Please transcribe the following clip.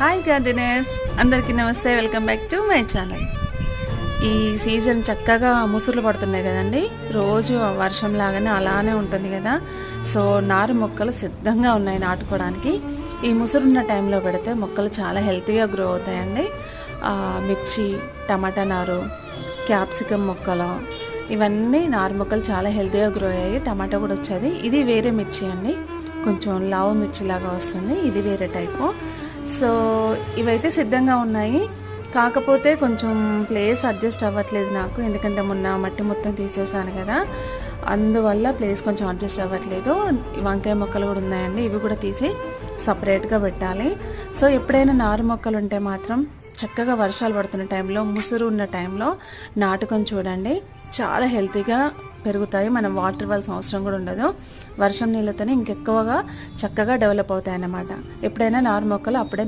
Hi gardeners అందరికీ నమస్తే. Welcome back to my channel ఈ సీజన్ చక్కగా ముసురులు పడుతున్నాయి కదండి. రోజు వర్షం లాగానే అలానే ఉంటుంది కదా. సో నారు మొక్కలు సిద్ధంగా ఉన్నాయి నాటుకోవడానికి ఈ ముసురున్న టైంలో పెడితే మొక్కలు చాలా హెల్తీగా గ్రో అవుతాయండి. మిర్చి టమాటా నారు క్యాప్సికమ్ మొక్కలు ఇవన్నీ నారు మొక్కలు చాలా హెల్తీగా గ్రో అయ్యాయి. టమాటా కూడా వచ్చేది. ఇది వేరే మిర్చి అండి. కొంచెం లావు మిర్చి లాగా వస్తుంది. ఇది వేరే టైపు సో ఇవైతే సిద్ధంగా ఉన్నాయి. కాకపోతే కొంచెం ప్లేస్ అడ్జస్ట్ అవ్వట్లేదు నాకు. ఎందుకంటే మొన్న మట్టి మొత్తం తీసేసాను కదా. అందువల్ల ప్లేస్ కొంచెం అడ్జస్ట్ అవ్వట్లేదు. వంకాయ మొక్కలు కూడా ఉన్నాయండి. ఇవి కూడా తీసి సపరేట్గా పెట్టాలి. సో ఎప్పుడైనా నారు మొక్కలు ఉంటే మాత్రం చక్కగా వర్షాలు పడుతున్న టైంలో ముసురు ఉన్న టైంలో నాటుకొని చూడండి. చాలా హెల్తీగా పెరుగుతాయి. మనం వాటర్ ఇవ్వాల్సిన అవసరం కూడా ఉండదు. వర్షం నీళ్ళతోనే ఇంకెక్కువగా చక్కగా డెవలప్ అవుతాయి అన్నమాట ఎప్పుడైనా నారు మొక్కలు అప్పుడే